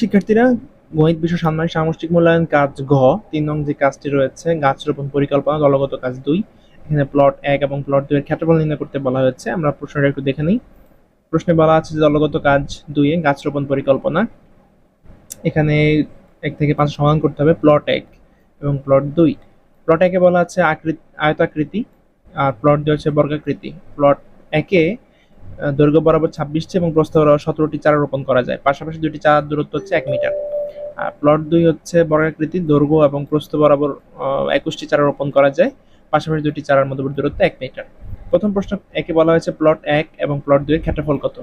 শিক্ষার্থীরা গণিত বিশ্ব সাময়িক সামষ্টিক মূল্যায়ন, কাজ ঘ, তিন নং যে কাজটি রয়েছে গাছ রোপণ পরিকল্পনা, দলগত কাজ দুই, এখানে প্লট এক এবং প্লট দুই এর ক্ষেত্রফল নির্ণয় করতে বলা হয়েছে। আমরা প্রশ্নটা একটু দেখে নিই। প্রশ্নে বলা আছে যে দলগত কাজ দুইয়ে গাছ রোপণ পরিকল্পনা। এখানে এক থেকে পাঁচ সমাধান করতে হবে প্লট এক এবং প্লট দুই। প্লট একে বলা আছে আকৃতি আয়তাকৃতি, আর প্লট দুই হচ্ছে বর্গাকৃতি। প্লট একে দৈর্ঘ্য বরাবর ছাব্বিশটি এবং প্রস্থ বরাবর সতেরোটি চারা রোপণ করা যায়। পাশাপাশি দুটি চারার দূরত্ব হচ্ছে এক মিটার। প্লট দুই হচ্ছে বর্গাকৃতি দৈর্ঘ্য এবং প্রস্থ বরাবর একুশটি চারা রোপণ করা যায়। পাশাপাশি দুটি চারার মধ্যবর্তী দূরত্ব এক মিটার। প্রথম প্রশ্ন একে বলা হয়েছে প্লট এক এবং প্লট দুই এর ক্ষেত্রফল কত?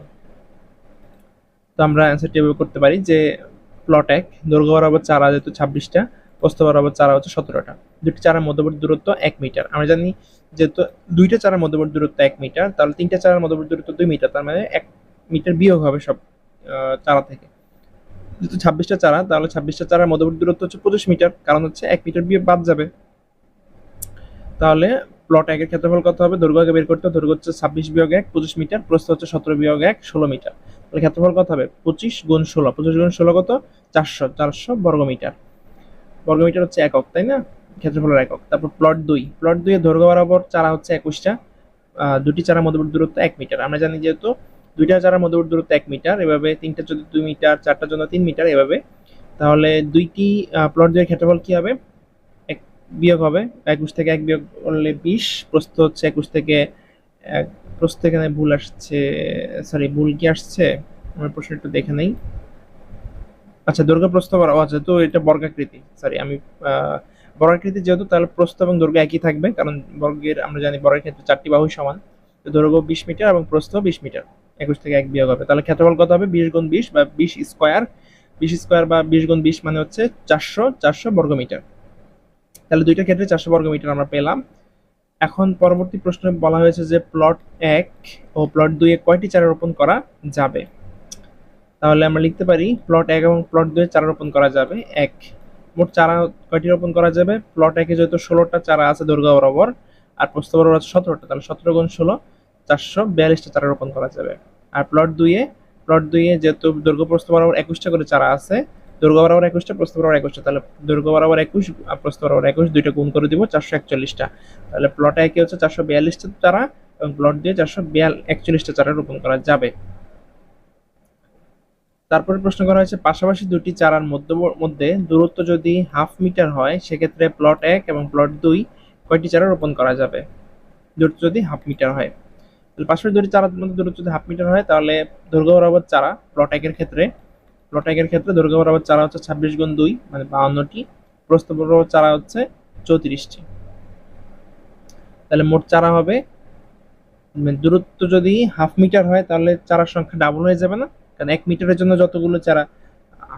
তো আমরা অ্যান্সারটি করতে পারি যে প্লট এক, দৈর্ঘ্য বরাবর চারা যেহেতু ছাব্বিশটা প্রস্থ বরাবর চারা হচ্ছে সতেরোটা। দুটি চারার মধ্যবর্তী দূরত্ব এক মিটার। আমরা জানি যেহেতু দুইটা চারার মধ্যবর্তী দূরত্ব এক মিটার, তাহলে তিনটা চারার মধ্যবর্তী দূরত্ব দুই মিটার, তার মানে এক মিটার বিয়োগ হবে সব চারা থেকে। যেহেতু ছাব্বিশটা চারা, তাহলে ছাব্বিশটা চারার মধ্যবর্তী দূরত্ব হচ্ছে পঁচিশ মিটার, কারণ হচ্ছে এক মিটার বিয়োগ বাদ যাবে। তাহলে প্লট একের ক্ষেত্রফল কত হবে? দৈর্ঘ্যকে বের করতে। দৈর্ঘ্য হচ্ছে ছাব্বিশ বিয়োগ এক, পঁচিশ মিটার, প্রস্থ হচ্ছে সতেরো বিয়োগ এক, ষোলো মিটার। তাহলে ক্ষেত্রফল কত হবে? পঁচিশ গুণ ষোলো, পঁচিশ গুণ ষোলো কত? চারশো চারশো বর্গমিটার। বর্গমিটার হচ্ছে একক, তাই না? ক্ষেত্রফলের একক। তারপর প্লট দুই। প্লট দুই এর দৈর্ঘ্য বরাবর চারা হচ্ছে একুশটা। দুটি চারার মধ্যবর্তী দূরত্ব এক মিটার। আমরা জানি যেহেতু দুইটা চারার মধ্যবর্তী দূরত্ব এক মিটার, এভাবে তিনটা যদি দুই মিটার, চারটার জন্য তিন মিটার, এভাবে। তাহলে দুইটি প্লট দুইয়ের ক্ষেত্রফল কি হবে? এক বিয়োগ হবে। একুশ থেকে এক বিয়োগ করলে বিশ। প্রস্থ হচ্ছে একুশ থেকে এক, প্রস্থ এখানে ভুল আসছে সরি ভুল কি আসছে? আমার প্রশ্ন একটু দেখে নেই। আচ্ছা দৈর্ঘ্য প্রস্থ বরাবর আচ্ছা তো এটা বর্গাকৃতি সরি আমি বর্গাকৃতি যেহেতু, তাহলে প্রস্থ এবং দৈর্ঘ্য একই থাকবে, কারণ বর্গের, আমরা জানি বর্গের ক্ষেত্রে চারটি বাহু সমান। তো দৈর্ঘ্য বিশ মিটার এবং প্রস্থ বিশ মিটার, একুশ থেকে এক বিয়োগ হবে। তাহলে ক্ষেত্রফল কত হবে? বিশ গুণ বিশ বা বিশ স্কোয়ার বিশ স্কোয়ার বা বিশ গুণ বিশ মানে হচ্ছে চারশো চারশো বর্গমিটার তাহলে দুইটা ক্ষেত্রে চারশো বর্গমিটার আমরা পেলাম। এখন পরবর্তী প্রশ্নে বলা হয়েছে যে প্লট এক ও প্লট দুই এ কয়টি চারা রোপণ করা যাবে? তাহলে আমরা লিখতে পারি প্লট এক এবং প্লট দুই চারা রোপণ করা যাবে এক। মোট চারা কয়টি রোপণ করা যাবে? প্লট একে যেহেতু ষোলোটা চারা আছে দুর্গা বরাবর, আর প্রস্থ বরাবর আছে সতেরোটা, তাহলে সতেরো গুণ ষোলো, চারশো বিয়াল্লিশটা চারা রোপণ করা যাবে। আর প্লট দুইয়ে প্লট দুইয়ে যেহেতু দুর্গা প্রস্থ বরাবর একুশটা করে চারা আছে, দুর্গা বরাবর একুশটা, প্রস্থ বরাবর একুশটা, তাহলে দুর্গা বরাবর একুশ আর প্রস্থ বরাবর একুশ দুইটা গুণ করে দিব চারশো একচল্লিশটা। তাহলে প্লট একে হচ্ছে? চারশো বিয়াল্লিশটা চারা এবং প্লট দিয়ে চারশো বিয়াল, একচল্লিশটা চারা রোপণ করা যাবে। তারপরে প্রশ্ন করা হয়েছে, পাশাপাশি দুটি চারার মধ্য, মধ্যে দূরত্ব যদি হাফ মিটার হয়, সেক্ষেত্রে প্লট এক এবং প্লট দুই কয়টি চারা রোপণ করা যাবে? দূরত্ব যদি হাফ মিটার হয়। তাহলে পাশাপাশি দুটি চারার মধ্যে দূরত্ব যদি হাফ মিটার হয়, তাহলে দৈর্ঘ্য বরাবর চারা প্লট একের ক্ষেত্রে প্লট একের ক্ষেত্রে দৈর্ঘ্য বরাবর চারা হচ্ছে ছাব্বিশ গুণ দুই মানে বাউন্নটি প্রস্থ বরাবর চারা হচ্ছে চৌত্রিশটি। তাহলে মোট চারা হবে মানে দূরত্ব যদি হাফ মিটার হয়, তাহলে চারার সংখ্যা ডাবল হয়ে যাবে না? কারণ এক মিটারের জন্য যতগুলো চারা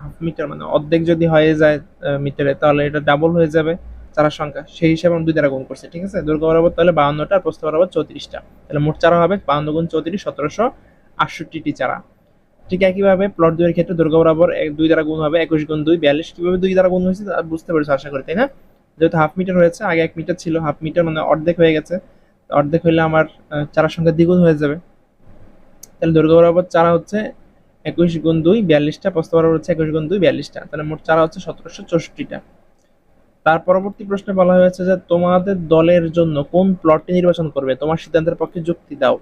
হাফ মিটার মানে অর্ধেক যদি হয়ে যায় মিটারে তাহলে এটা ডাবল হয়ে যাবে চারার সংখ্যা। সেই হিসাবে আমি দুই দ্বারা গুণ করছি, ঠিক আছে? দৈর্ঘ্য বরাবর তাহলে বাউন্নটা আর প্রস্থ বরাবর চৌত্রিশটা। তাহলে মোট চারা হবে বাউন্ন গুণ চৌত্রিশ, সতেরোশো আটষট্টিটি চারা। ঠিক একইভাবে প্লট দুইয়ের ক্ষেত্রে দৈর্ঘ্য বরাবর দুই দ্বারা গুণ হবে একুশ গুণ দুই, বিয়াল্লিশ। কীভাবে দুই দ্বারা গুণ হয়েছে তা বুঝতে পেরেছ, আশা করি, তাই না? যেহেতু হাফ মিটার হয়েছে, আগে এক মিটার ছিল হাফ মিটার মানে অর্ধেক হয়ে গেছে। অর্ধেক হইলে আমার চারার সংখ্যা দ্বিগুণ হয়ে যাবে। তাহলে দুর্গা বরাবর চারা হচ্ছে একুশ গুণ দুই, বিয়াল্লিশটা প্রস্থ বরাবর হচ্ছে একুশ গুণ দুই, বিয়াল্লিশটা। তাহলে মোট চারা হচ্ছে সতেরোশো চৌষট্টিটা। তার পরবর্তী প্রশ্নে বলা হয়েছে যে, তোমাদের দলের জন্য কোন প্লটটি নির্বাচন করবে? তোমার সিদ্ধান্তের পক্ষে যুক্তি দাও।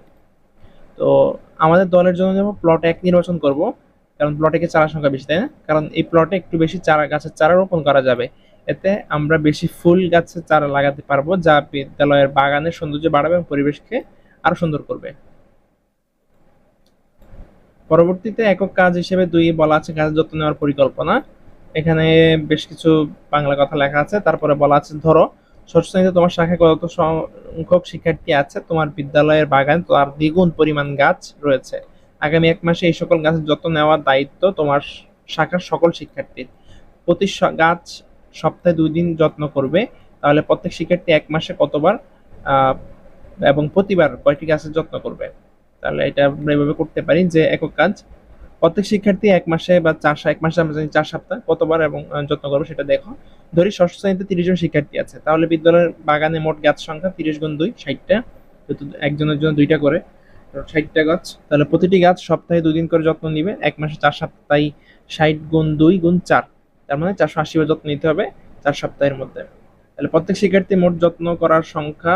তো, আমাদের দলের জন্য যেমন প্লট এক নির্বাচন করব, কারণ প্লট চারা সংখ্যা বেশি, তাই না? কারণ এই প্লটে একটু বেশি চারা, গাছের চারা রোপণ করা যাবে। এতে আমরা বেশি ফুল গাছের চারা লাগাতে পারব, যা বিদ্যালয়ের বাগানের সৌন্দর্য বাড়াবে এবং পরিবেশকে আরও সুন্দর করবে। পরবর্তীতে একক কাজ হিসেবে দুই বলা আছে গাছের যত্ন নেওয়ার পরিকল্পনা। এখানে বেশ কিছু বাংলা কথা লেখা আছে, তারপরে বলা আছে, ধরো, ষষ্ঠ শ্রেণীতে তোমার শাখায় কত সংখ্যক শিক্ষার্থী আছে? তোমার বিদ্যালয়ের বাগান তার দ্বিগুণ পরিমাণ গাছ রয়েছে। আগামী এক মাসে এই সকল গাছের যত্ন নেওয়ার দায়িত্ব তোমার শাখার সকল শিক্ষার্থীর। প্রতি গাছ সপ্তাহে দুই দিন যত্ন করবে। তাহলে প্রত্যেক শিক্ষার্থী এক মাসে কতবার এবং প্রতিবার কয়টি গাছের যত্ন করবে? তাহলে এটা আমরা এভাবে করতে পারি যে একক কাজ, প্রত্যেক শিক্ষার্থী এক মাসে বা চার এক মাসে আমরা জানি চার সপ্তাহ, কতবার এবং যত্ন করব সেটা দেখো। ধরি ষষ্ঠ শ্রেণীতে তিরিশ জন শিক্ষার্থী আছে, তাহলে বিদ্যালয়ের বাগানে মোট গাছ সংখ্যা তিরিশ গুণ দুই, ষাটটা একজনের জন্য দুইটা করে ষাটটা গাছ, তাহলে প্রতিটি গাছ সপ্তাহে দুই দিন করে যত্ন নিবে, এক মাসে চার সপ্তাহে ষাট গুণ দুই গুণ চার, তার মানে চারশো আশি বার যত্ন নিতে হবে চার সপ্তাহের মধ্যে। তাহলে প্রত্যেক শিক্ষার্থী মোট যত্ন করার সংখ্যা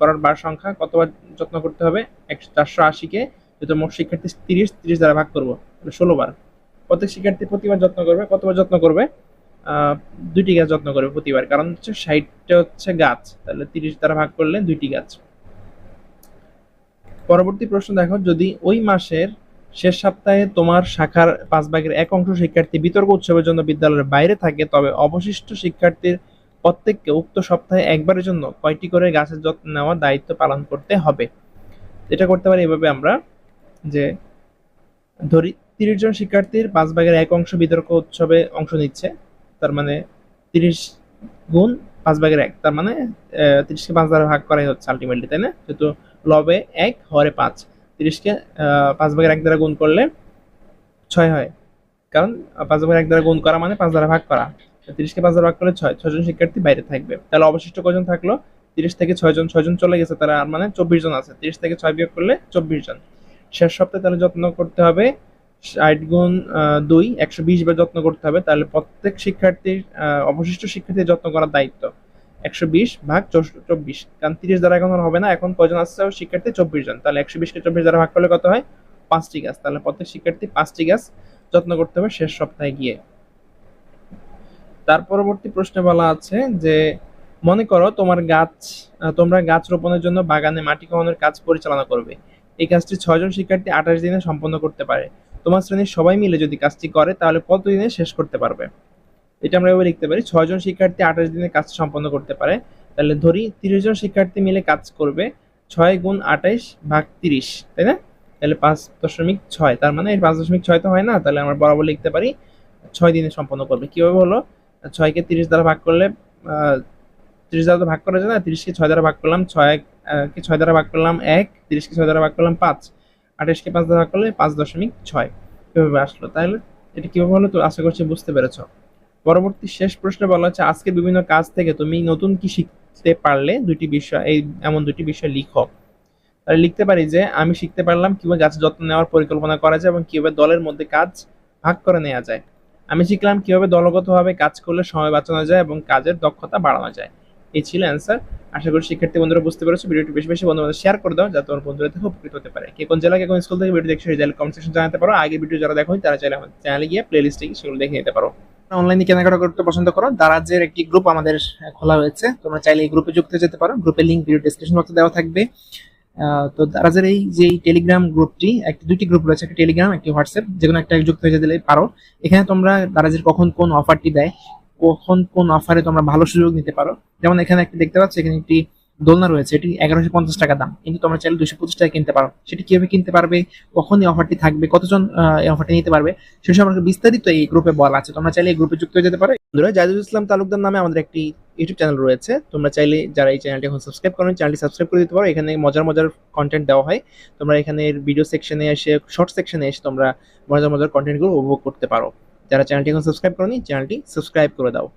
করার বার সংখ্যা কতবার যত্ন করতে হবে? একশো, চারশো আশিকে যেহেতু মোট শিক্ষার্থী তিরিশ তিরিশ দ্বারা ভাগ করব, তাহলে ষোলো বার। প্রত্যেক শিক্ষার্থী প্রতিবার যত্ন করবে, কতবার যত্ন করবে? দুইটি গাছ যত্ন করবে প্রতিবার, কারণ হচ্ছে ষাটটা হচ্ছে গাছ, তাহলে তিরিশ দ্বারা ভাগ করলে দুইটি গাছ। পরবর্তী প্রশ্ন দেখো, যদি ওই মাসের শেষ সপ্তাহে তোমার শাখার পাঁচ ভাগের এক অংশ শিক্ষার্থী বিতর্ক উৎসবের জন্য বিদ্যালয়ের বাইরে থাকে, তবে অবশিষ্ট শিক্ষার্থীর প্রত্যেককে উক্ত সপ্তাহে একবারের জন্য কয়টি করে গাছের যত্ন নেওয়ার দায়িত্ব পালন করতে হবে। এটা করতে পারি এভাবে আমরা যে ধরি, তিরিশ জন শিক্ষার্থীর পাঁচ ভাগের এক অংশ বিতর্ক উৎসবে অংশ নিচ্ছে, তার মানে তিরিশ গুণ পাঁচ ভাগের এক, তার মানে তিরিশকে পাঁচ দ্বারা ভাগ করাই হচ্ছে আলটিমেটলি তাই না? যেহেতু লবে এক, হরে পাঁচ, তিরিশকে পাঁচ ভাগের এক দ্বারা গুণ করলে ছয় হয়। কারণ, পাঁচ ভাগের এক দ্বারা গুণ করা মানে পাঁচ দ্বারা ভাগ করা। তিরিশকে পাঁচ ভাগ করলে ছয় ছয়জন শিক্ষার্থী বাইরে থাকবে। তাহলে অবশিষ্ট কজন থাকল? তিরিশ থেকে ছয়জন ছয়জন চলে গেছে, তারা আর মানে চব্বিশ জন আছে। তিরিশ থেকে ছয় বিয়োগ করলে চব্বিশ জন। শেষ সপ্তাহে তাহলে যত্ন করতে হবে ষাট গুণ দুই, একশো বিশ বার যত্ন করতে হবে। তাহলে প্রত্যেক শিক্ষার্থীর অবশিষ্ট শিক্ষার্থীর যত্ন করার দায়িত্ব। একশো বিশ ভাগ চব্বিশ। কারণ তিরিশ দ্বারা এখন হবে না, এখন কজন আসছে শিক্ষার্থী? চব্বিশ জন। তাহলে একশো বিশকে চব্বিশ দ্বারা ভাগ করলে কত হয়? পাঁচটি গাছ। তাহলে প্রত্যেক শিক্ষার্থী পাঁচটি গাছ যত্ন করতে হবে শেষ সপ্তাহে গিয়ে। তার পরবর্তী প্রশ্নে বলা আছে যে, মনে করো তোমার গাছ তোমরা গাছ রোপণের জন্য বাগানে মাটি খাওয়ানোর কাজ পরিচালনা করবে। এই কাজটি ছয়জন শিক্ষার্থী আঠাশ দিনে সম্পন্ন করতে পারে। তোমার শ্রেণির সবাই মিলে যদি কাজটি করে, তাহলে কত দিনে শেষ করতে পারবে? এটা আমরা এভাবে লিখতে পারি, ছয়জন শিক্ষার্থী আঠাশ দিনে কাজ সম্পন্ন করতে পারে। তাহলে ধরি তিরিশ জন শিক্ষার্থী মিলে কাজ করবে ছয় গুণ আঠাইশ ভাগ তিরিশ, তাই না? তাহলে পাঁচ দশমিক ছয়, তার মানে এই পাঁচ দশমিক ছয় তো হয় না? তাহলে আমরা বরাবর লিখতে পারি, ছয় দিনে সম্পন্ন করবে। কীভাবে হলো? ছয়কে তিরিশ দ্বারা ভাগ করলে তিরিশ দ্বারা তো ভাগ করা যায় না, তিরিশকে ছয় দ্বারা ভাগ করলাম, ছয় কে ছয় দ্বারা ভাগ করলাম এক, তিরিশকে ছয় দ্বারা ভাগ করলাম পাঁচ, আঠাশকে পাঁচ দ্বারা ভাগ করলে পাঁচ দশমিক ছয়। কীভাবে আসলো। তাহলে এটা কীভাবে হলো তো আশা করছি বুঝতে পেরেছ। পরবর্তী শেষ প্রশ্নে বলা হচ্ছে, আজকের বিভিন্ন কাজ থেকে তুমি নতুন কি শিখতে পারলে দুটি বিষয়, এই এমন দুটি বিষয় লিখো। তাহলে লিখতে পারি যে, আমি শিখতে পারলাম কীভাবে গাছের যত্ন নেওয়ার পরিকল্পনা করা যায় এবং কীভাবে দলের মধ্যে কাজ ভাগ করে নেওয়া যায়। আমি শিখলাম কীভাবে দলগতভাবে কাজ করলে সময় বাঁচানো যায় এবং কাজের দক্ষতা বাড়ানো যায়। এই ছিল অ্যান্সার আশা করি শিক্ষার্থী বন্ধুরা বুঝতে পেরেছ। ভিডিওটি বেশি বেশি বন্ধু শেয়ার করে দাও যাতে তোমার বন্ধুরা থেকে উপকৃত হতে পারে। কে কোন জেলা কে কোন স্কুল থেকে ভিডিও দেখছ সেই কমেন্ট সেকশন জানাতে পারো। আগে ভিডিও যারা দেখো তারা চাইলে আমাদের চ্যানেলে গিয়ে প্লে লিস্টে সেগুলো দেখে নিতে পারো। অনলাইনে কেনাকাটা করতে পছন্দ করো। দারাজের একটি গ্রুপ আমাদের খোলা হয়েছে তোমরা চাইলে এই গ্রুপে যুক্ত যেতে পারো। গ্রুপের লিঙ্ক ভিডিও ডিসক্রিপশন বক্সে দেওয়া থাকবে। তো দারাজের এই যে টেলিগ্রাম গ্রুপটি একটি দুটি গ্রুপ রয়েছে, একটা টেলিগ্রাম একটি হোয়াটসঅ্যাপ যে কোনো একটা যুক্ত হয়ে যেতে পারো। এখানে তোমরা দারাজের কখন কোন অফারটি দেয়, কখন কোন অফারে তোমরা ভালো সুযোগ নিতে পারো। যেমন এখানে একটি দেখতে পাচ্ছ, এখানে একটি দোলনা রয়েছে, এটি এগারোশো পঞ্চাশ টাকা দাম। কিন্তু তোমরা চাইলে দুশো পঁচিশ টাকা কিনতে পারো। সেটি কীভাবে কিনতে পারবে, কখন এই অফারটি থাকবে, কতজন এই অফারটি নিতে পারবে, সে সম্পর্কে বিস্তারিত এই গ্রুপে বলা আছে। তোমরা চাইলে এই গ্রুপে যুক্ত হয়ে যেতে পারো। বন্ধুরা জাহিদুল ইসলাম তালুকদার নামে আমাদের একটি ইউটিউব চ্যানেল রয়েছে। তোমরা চাইলে যারা এই চ্যানেলটি এখন সাবস্ক্রাইব করেন চ্যানেলটি সাবস্ক্রাইব করে দিতে পারো। এখানে মজার মজার কন্টেন্ট দেওয়া হয়। তোমরা এখানে ভিডিও সেকশনে এসে শর্ট সেকশনে এসে তোমরা মজার মজার কন্টেন্টগুলো উপভোগ করতে পারো। যারা চ্যানেলটি এখন সাবস্ক্রাইব করনি চ্যানেলটি সাবস্ক্রাইব করে দাও।